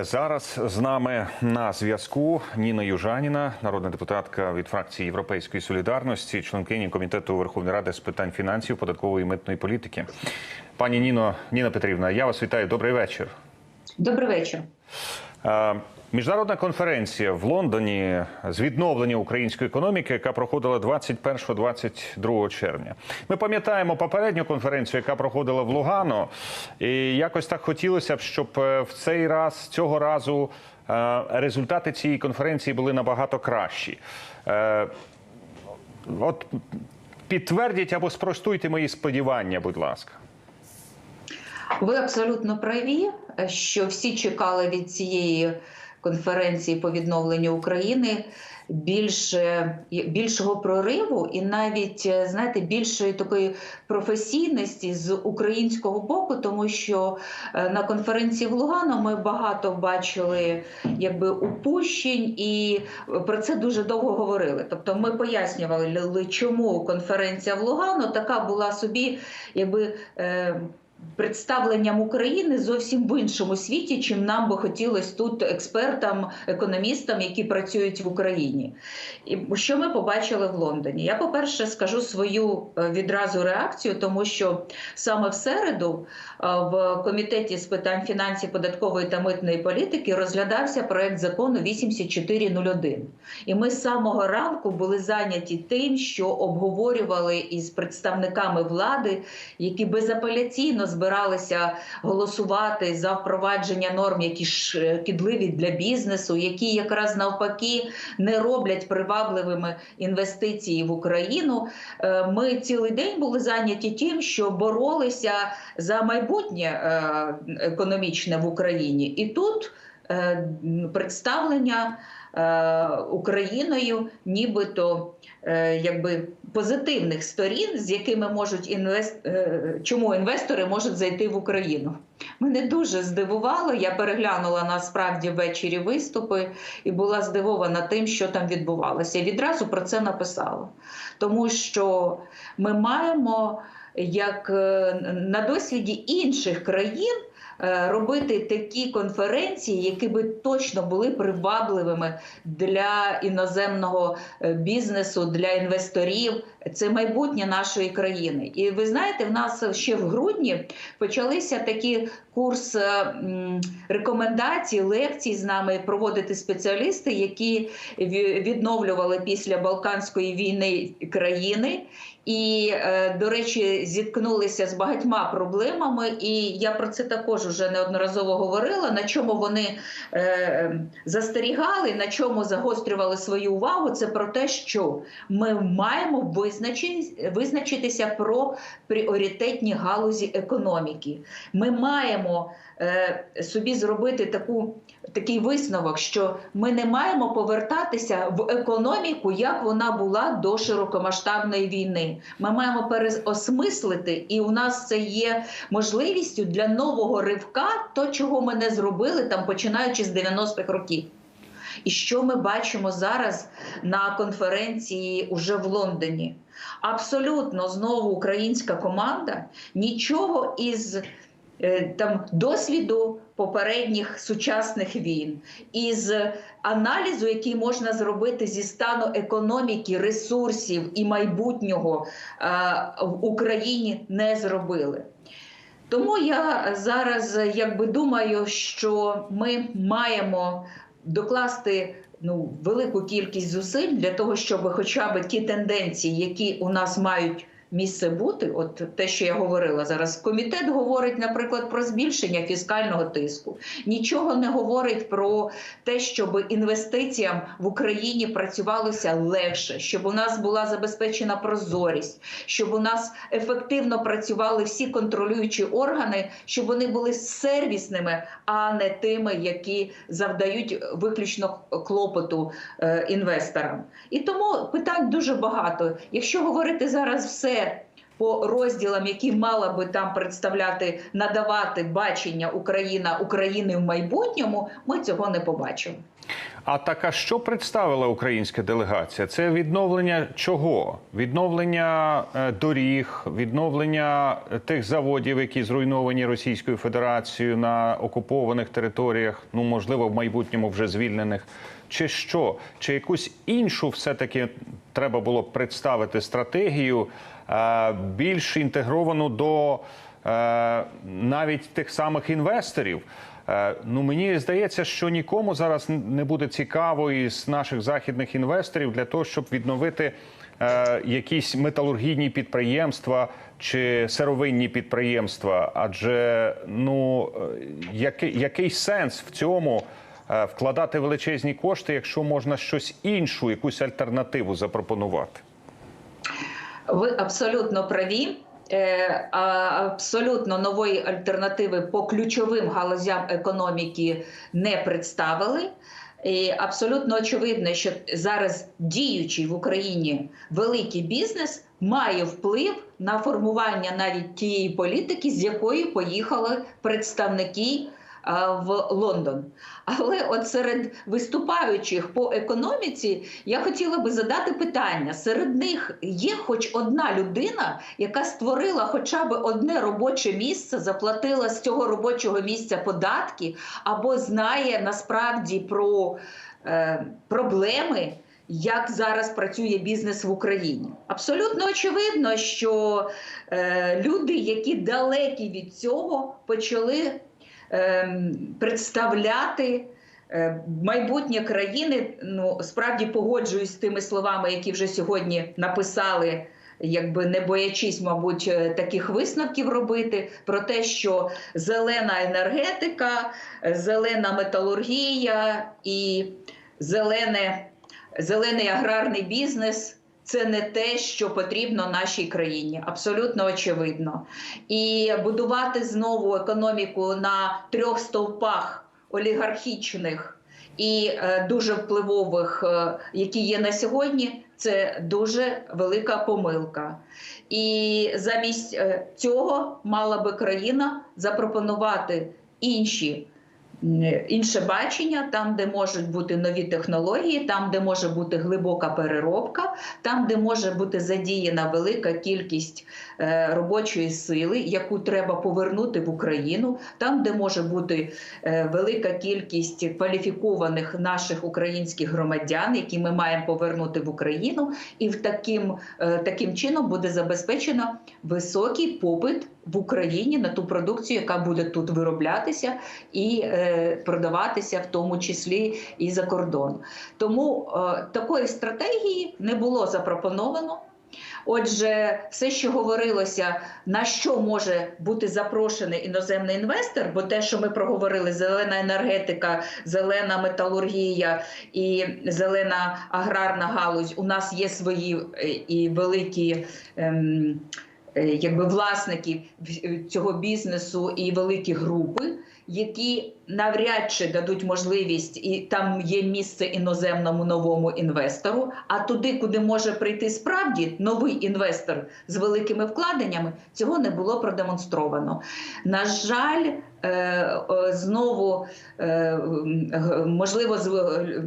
Зараз з нами на зв'язку Ніна Южаніна, народна депутатка від фракції Європейської солідарності, членкині комітету Верховної Ради з питань фінансів, податкової і митної політики. Пані Ніно, Ніна Петрівна, я вас вітаю. Добрий вечір. Добрий вечір. Міжнародна конференція в Лондоні з відновлення української економіки, яка проходила 21-22 червня. Ми пам'ятаємо попередню конференцію, яка проходила в Лугано, і якось так хотілося б, щоб е, в цей раз цього разу е, результати цієї конференції були набагато кращі. Е, От підтвердіть або спростуйте мої сподівання, будь ласка. Ви абсолютно праві, що всі чекали від цієї конференції по відновленню України більше більшого прориву і навіть знаєте більшої такої професійності з українського боку, тому що е, на конференції в Лугано ми багато бачили якби упущень, і про це дуже довго говорили. Тобто, ми пояснювали, чому конференція в Лугано така була собі, якби. Представленням України зовсім в іншому світі, чим нам би хотілося тут експертам, економістам, які працюють в Україні. І що ми побачили в Лондоні? Я, по-перше, скажу свою е, відразу реакцію, тому що саме в середу е, в комітеті з питань фінансів, податкової та митної політики розглядався проект закону 8401. І ми з самого ранку були зайняті тим, що обговорювали із представниками влади, які безапеляційно збиралися голосувати за впровадження норм, які шкідливі для бізнесу, які якраз навпаки не роблять привабливими інвестиції в Україну. Е, ми цілий день були зайняті тим, що боролися за майбутнє е, економічне в Україні, і тут е, представлення. Україною, нібито якби позитивних сторін, з якими можуть інвест... чому інвестори можуть зайти в Україну. Мене дуже здивувало. Я переглянула насправді ввечері виступи і була здивована тим, що там відбувалося. І відразу про це написала, тому що ми маємо як на досвіді інших країн. Робити такі конференції, які би точно були привабливими для іноземного бізнесу, для інвесторів, це майбутнє нашої країни. І ви знаєте, в нас ще в грудні почалися такі курс рекомендацій, лекцій з нами проводити спеціалісти, які відновлювали після Балканської війни країни. І, до речі, зіткнулися з багатьма проблемами, і я про це також вже неодноразово говорила. На чому вони е, застерігали, на чому загострювали свою увагу. Це про те, що ми маємо визначитися про пріоритетні галузі економіки. Ми маємо е, собі зробити таку. Такий висновок, що ми не маємо повертатися в економіку, як вона була до широкомасштабної війни. Ми маємо переосмислити, і у нас це є можливістю для нового ривка, то чого ми не зробили там, починаючи з 90-х років. І що ми бачимо зараз на конференції уже в Лондоні? Абсолютно знову українська команда нічого із там досвіду попередніх сучасних війн, із аналізу, який можна зробити зі стану економіки, ресурсів і майбутнього в Україні не зробили. Тому я зараз якби думаю, що ми маємо докласти ну, велику кількість зусиль для того, щоб хоча б ті тенденції, які у нас мають місце бути, от те, що я говорила зараз, комітет говорить, наприклад, про збільшення фіскального тиску, нічого не говорить про те, щоб інвестиціям в Україні працювалося легше, щоб у нас була забезпечена прозорість, щоб у нас ефективно працювали всі контролюючі органи, щоб вони були сервісними, а не тими, які завдають виключно клопоту е, інвесторам. І тому питань дуже багато. Якщо говорити зараз все по розділам, які мала би там представляти, надавати бачення Україна України в майбутньому, ми цього не побачимо. А так, а що представила українська делегація? Це відновлення чого? Відновлення е, доріг, відновлення е, тих заводів, які зруйновані Російською Федерацією на окупованих територіях, ну можливо, в майбутньому вже звільнених. Чи що? Чи якусь іншу все-таки треба було б представити стратегію більш інтегровану до е, навіть тих самих інвесторів? Е, Ну мені здається, що нікому зараз не буде цікаво із наших західних інвесторів для того, щоб відновити е, якісь металургійні підприємства чи сировинні підприємства. Адже ну е, який, який сенс в цьому е, вкладати величезні кошти, якщо можна щось іншу, якусь альтернативу запропонувати? Ви абсолютно праві. Е, Абсолютно нової альтернативи по ключовим галузям економіки не представили. І абсолютно очевидно, що зараз діючий в Україні великий бізнес має вплив на формування навіть тієї політики, з якої поїхали представники в Лондон. Але от серед виступаючих по економіці я хотіла би задати питання: серед них є хоч одна людина, яка створила хоча б одне робоче місце, заплатила з цього робочого місця податки, або знає насправді про е, проблеми. Як зараз працює бізнес в Україні? Абсолютно очевидно, що е, люди, які далекі від цього, почали представляти е, майбутнє країни. Ну справді погоджуюсь з тими словами, які вже сьогодні написали. Якби не боячись, мабуть, е, таких висновків робити про те, що зелена енергетика, е, зелена металургія і зелене, зелений аграрний бізнес це не те, що потрібно нашій країні, абсолютно очевидно. І будувати знову економіку на трьох стовпах олігархічних і е, дуже впливових, е, які є на сьогодні, це дуже велика помилка. І замість е, цього мала би країна запропонувати інші. Інше бачення, там, де можуть бути нові технології, там, де може бути глибока переробка, там, де може бути задіяна велика кількість е, робочої сили, яку треба повернути в Україну, там, де може бути е, велика кількість кваліфікованих наших українських громадян, які ми маємо повернути в Україну, і в таким, е, таким чином буде забезпечено високий попит в Україні на ту продукцію, яка буде тут вироблятися і продаватися, в тому числі і за кордон. Тому е, такої стратегії не було запропоновано. Отже, все, що говорилося, на що може бути запрошений іноземний інвестор, бо те, що ми проговорили, зелена енергетика, зелена металургія і зелена аграрна галузь, у нас є свої е, і великі. Ем, е, Якби власники цього бізнесу і великі групи, які навряд чи дадуть можливість, і там є місце іноземному новому інвестору. А туди, куди може прийти справді новий інвестор з великими вкладеннями, цього не було продемонстровано. На жаль, е, знову е, можливо,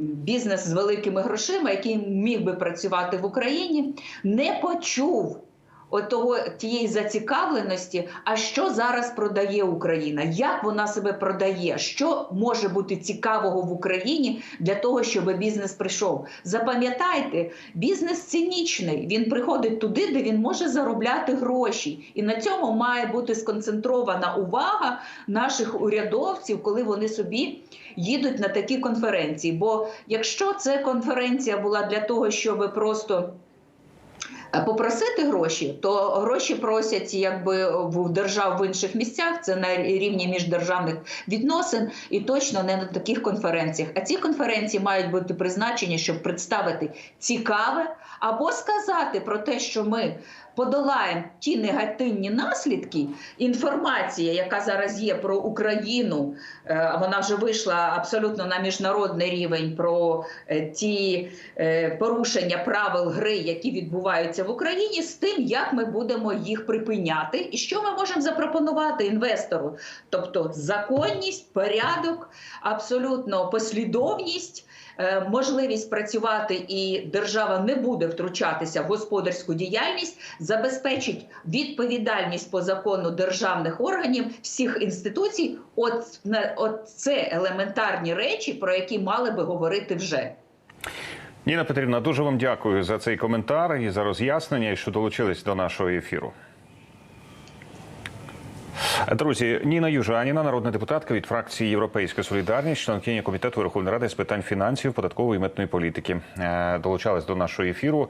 бізнес з великими грошима, який міг би працювати в Україні, не почув отого тієї зацікавленості, а що зараз продає Україна, як вона себе продає, що може бути цікавого в Україні для того, щоб бізнес прийшов. Запам'ятайте, бізнес цинічний. Він приходить туди, де він може заробляти гроші, і на цьому має бути сконцентрована увага наших урядовців, коли вони собі їдуть на такі конференції. Бо якщо це конференція була для того, щоб просто Попросити гроші, то гроші просять якби в держав в інших місцях. Це на рівні міждержавних відносин, і точно не на таких конференціях. А ці конференції мають бути призначені, щоб представити цікаве або сказати про те, що ми подолаємо ті негативні наслідки, інформація, яка зараз є про Україну, е, вона вже вийшла абсолютно на міжнародний рівень про е, ті е, порушення правил гри, які відбуваються в Україні, з тим, як ми будемо їх припиняти, і що ми можемо запропонувати інвестору, тобто законність, порядок, абсолютно послідовність. Е, Можливість працювати і держава не буде втручатися в господарську діяльність, забезпечить відповідальність по закону державних органів всіх інституцій. От, от це елементарні речі, про які мали би говорити вже. Ніна Петрівна, дуже вам дякую за цей коментар і за роз'яснення, що долучились до нашого ефіру. Друзі, Ніна Южаніна, народна депутатка від фракції Європейська Солідарність, членкиня комітету Верховної Ради з питань фінансів, податкової і митної політики, е, долучалась до нашого ефіру.